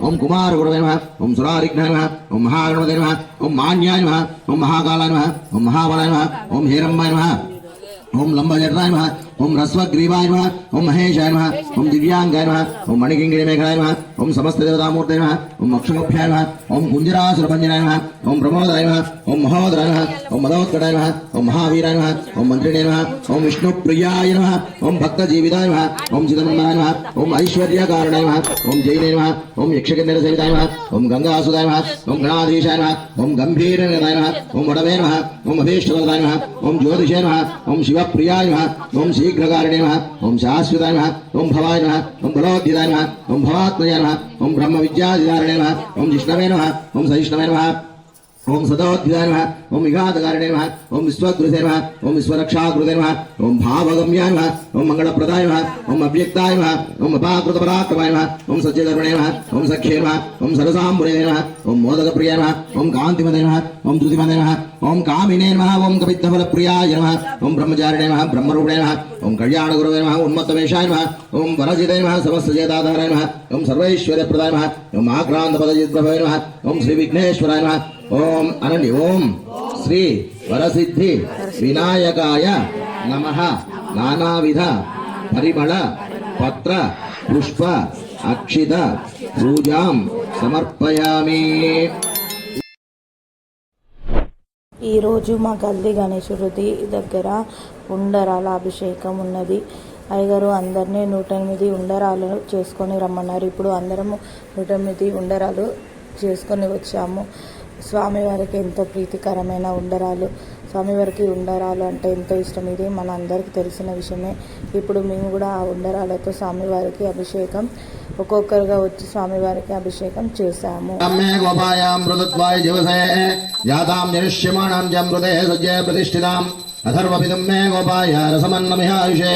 ఓం కుమార గురవే నమ ఓం సురారిఘ్నాయ నమ ఓం మహాగణపతే నమ ఓం మాన్యాయ నమ ఓం మహాకాలాయ నమ ఓం మహాబలాయ నమ ఓం హేరంబాయ నమ ఓం లంబజటాయ నమ ఓం రస్వగ్రీవాయ నమ ఓం మహేశాయ నమ ఓం దివ్యాంగాయ నమ ఓం మణికింగిరి మేఘాయ నమ ఓం సమస్త దేవతామూర్తే నమ ఓం అక్షముఖ్యాయ నమ ఓం కుంజరాసురభంజనాయ నమ ఓం ప్రమోదాయ నమ ఓం మహోదరాయ నమ ఓం మదోత్కటాయ నమ ఓం మహావీరాయ నమ ఓం మంత్రిణే నమ ఓం విష్ణుప్రియాయ నమ ఓం భక్తజీవితాయ నమ ఓం చిదంబరాయ నమ ఓం ఐశ్వర్యకారణాయ నమ ఓం జైనే నమ ఓం యక్షకిన్నర సహితాయ నమ ఓం గంగాసుదాయ నమ ఓం గణాధీశాయ నమ ఓం గంభీరనాయ నమ ఓం వడవే నమ ఓం అభీష్టవదాయ నమ ఓం జ్యోతిషే నమ ఓం శివప్రియాయ నమ ఓం శీఘ్రకారిణే నమ ఓం శాశ్వతాయ నమ ఓం భవాయ నమ ఓం బలోద్ధితాయ నమ ఓం భవాత్మజాయ నమ ఓం బ్రహ్మ విద్యాధిదారిణే నమ ఓం జిష్ణవే నమ ఓం సహిష్ణవే నమ ఓం సదోద్ధితాయ నమ ఓం విఘాతకారిణే నమ ఓం విశ్వకృతే నమ ఓం విశ్వరక్షాకృతే నమ ఓం భావగమ్యాయ నమ ఓం మంగళప్రదాయ నమ ఓం అవ్యక్తాయ నమ ఓం అపాకృత పరాక్రమాయ నమ ఓం సత్యధర్మణే నమ ఓం సఖ్యే నమ ఓం సరసాంబురే నమ ఓం మోదకప్రియాయ నమ ఓం కాంతిమదే నమ ఓం ధృతిమదే నమ ఓం కామినే నమ ఓం కపిత్తఫలప్రియాయ నమ ఓం బ్రహ్మచారిణే నమ బ్రహ్మరూపిణే నమ ఓం కళ్యాణగురవే నమ ఉన్మత్తమేషాయ నమ ఓం వరజితే నమ సమస్తజేతాధారాయ నమ ఓం సర్వైశ్వర్యప్రదాయ నమ ఓం ఆక్రాంతపదజిద్భవే నమ ఓం శ్రీ విఘ్నేశ్వరాయ నమ ఓం అనండి. ఓం శ్రీ వరసిద్ధి వినాయకాయ నమ. నానావిధ పరిమళ పత్ర పుష్ప అక్షిత పూజాం సమర్పయామి. ఈరోజు మా గల్లి గణేశుడి దగ్గర ఉండరాల అభిషేకం ఉన్నది. అయ్యగారు అందరినీ నూట ఎనిమిది ఉండరాలు చేసుకొని రమ్మన్నారు. ఇప్పుడు అందరము నూట ఎనిమిది ఉండరాలు చేసుకొని వచ్చాము. స్వామివారికి ఎంతో ప్రీతికరమైన ఉండరాలు. స్వామివారికి ఉండరాలు అంటే ఎంతో ఇష్టం. ఇది మన అందరికీ తెలిసిన విషయమే. ఇప్పుడు మేము కూడా ఆ ఉండరాలతో స్వామివారికి అభిషేకం ఒక్కొక్కరుగా వచ్చి స్వామివారికి అభిషేకం చేశాము. ప్రతిష్ఠితాం. अथर्वपितुम्मे गोपाय रसमन्नमिहायुषे।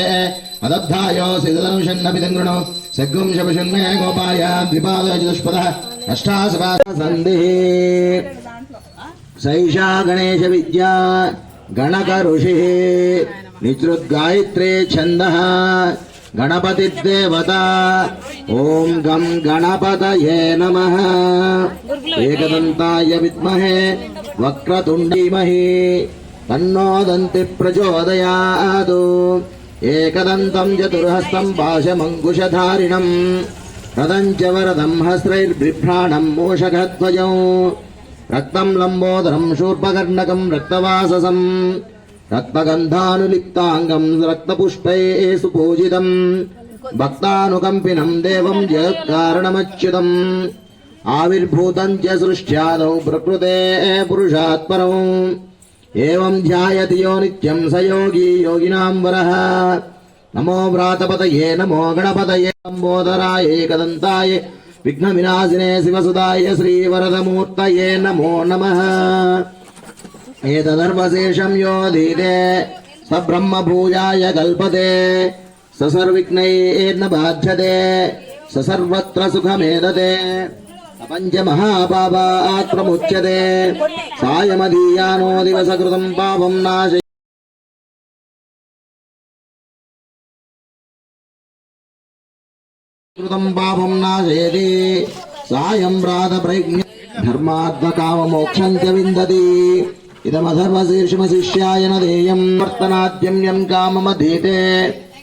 अदद्धायोऽसि तदनुषन्नपितङ्गृणो सग्गुं शपशुन्मे गोपाय द्विपादचतुष्पदः अष्टासवा सन्धिः सैषा गणेशविद्या गणकऋषिः। निसृद्गायत्रे छन्दः। गणपतिदेवता ॐ गं गणपतये नमः। एकदन्ताय विद्महे। वक्रतुण्डीमहि। తన్నోదంతి ప్రచోదయాదు ఏకదంతం చతుర్హస్తం పాశమంకుశధారిణం. రథం చ వరదం హస్రైర్బిభ్రాణం మూషకధ్వజం. రక్తం లంబోదరం శూర్పకర్ణకం రక్తవాససం. రక్తగంధానులిప్తాంగం రక్తపుష్పై సుపూజితం. భక్తానుకంపినం దేవం జగత్కారణమచ్యుతం. ఆవిర్భూతం చ సృష్ట్యాదౌ ప్రకృతే పురుషాత్పరం. ఏం ధ్యాయతి యో నిత్యం స యోగి యోగినాం వరః నమో వ్రాతపతయే నమో గణపతయే లంబోదరాయ ఏకదంతాయ విఘ్న వినాశినే శివసుదాయ శ్రీవరదమూర్తయే నమో నమః ఏతదర్వశేషం యో ధీరే స బ్రహ్మభూజాయ కల్పతే స సర్విఘ్నైర్న బాధ్యతే స సర్వత్ర సుఖమేదతే పంచమహాపాపాత్ ప్రముచ్యతే సాయమదీయానో దివసకృతం పాపం నాశ కృతం పాపం నాశయతి. సాయం ప్రాత ప్రజ్ఞ ధర్మాత్మకామమోక్షం చ విందతి ఇదమధర్మశీర్షమశిష్యాయ నదేయం వర్తనాద్యమ్యం కామమధీతే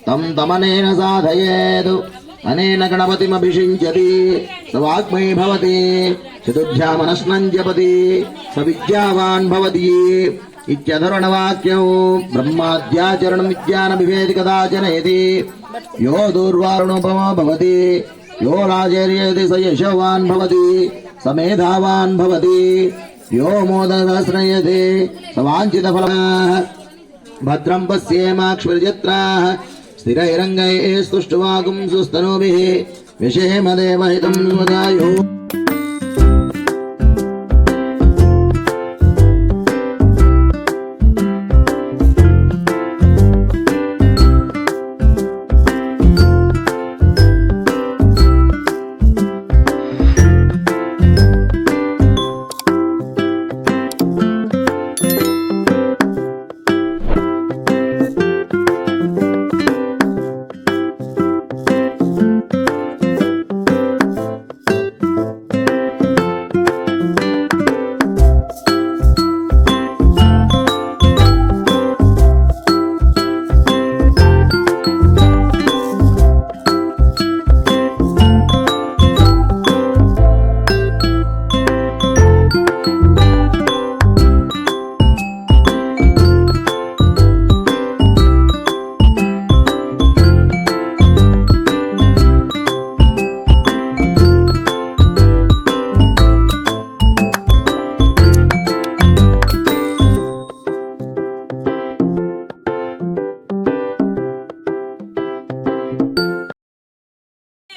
తం తమనేన సాధయేదు అనేన గణపతిమభిషించతి సవాగ్మై వాగ్మై భవతి చతుభ్యామనస్నం జపతి స విద్యావాన్ భవతి ఇత్యధరుణవాక్యం బ్రహ్మాద్యాచరణం విజ్ఞాన విభేది కదాచనయతి యో దూర్వారుణోపమో భవతి యో రాజేర్యేతి స యశవాన్ భవతి స మేధావాన్ భవతి యో మోదసహస్రయతే స వాంఛిత భద్రం పశ్యేమాక్షిర్యత్రాः స్థిరైరంగైः స్తుష్టువాగుం సుస్తనూభిः విషేమదేవహితం వదాయో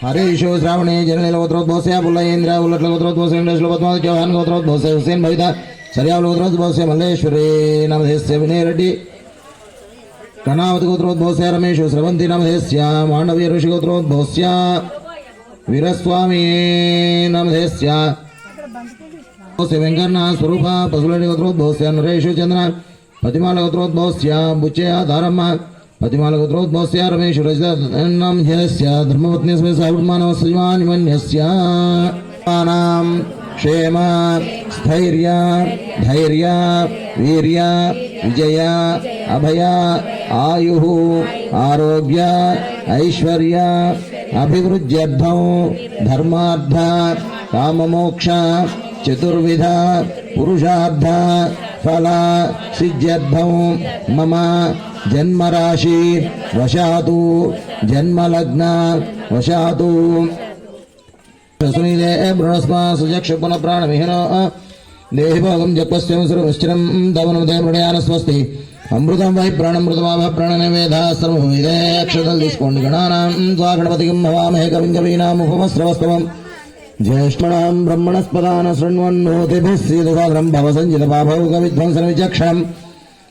హరీషు శ్రావణి జననీల గోత్రోద్భోసయ పుల్లయేంద్ర ఉల్లట్ల గోత్రోద్భోసయ ఇండస్ల గోత్రోద్ చౌహాన్ గోత్రోద్భోసయ హుసేన్ భవిత సర్యావుల గోత్రోద్భోసయ మల్లేశ్వరి నమధేస్య వినయ్ రెడ్డి కణావతి గోత్రోద్భోస్య రమేషు స్రవంతి నమధేస్య మాండవీయ ఋషి గోత్రోద్భోస్య వీరస్వామి నమధేస్య వెంకన్న స్వరూప పశువులని గోత్రోద్భోస్య నరేషు చంద్ర పతిమాల గోత్రోద్భోస్య బుచ్చయ ధారమ్మ अतिमालगोत्रोद्भवस्य रमेश क्षेम, स्थैर्य, धैर्य, वीर्य, विजय, अभय, आयुः, आरोग्य, ऐश्वर्य, अभिवृद्ध्यर्थौ धर्मार्थ काममोक्ष, चतुर्विध पुरुषार्थ फल, सिद्ध्यर्थौ, मम జన్మరాశి వశాతు జన్మలగ్న వశాతు. సునీలే బృహస్మా సుజక్ష పున ప్రాణమిహిన దేహి భోగం జపస్యం స్వస్తి అమృతం వై ప్రాణమృతమాభ ప్రాణ వేద ఇదే అక్షతలు తీసుకోండి గణానాం. స్వా గణపతికి భవామహే కవిం కవీనాముఖమస్రవస్తవం. జ్యేష్ఠణాం బ్రహ్మణస్పదాన శృణ్వన్నోతిభిः భవసంజిత పాభౌ విధ్వంసన విచక్షణం.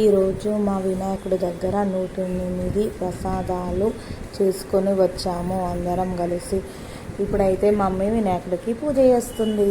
ఈరోజు మా వినాయకుడి దగ్గర నూట ఎనిమిది ప్రసాదాలు చేసుకొని వచ్చాము అందరం కలిసి. ఇప్పుడైతే మమ్మీ వినాయకుడికి పూజ చేస్తుంది.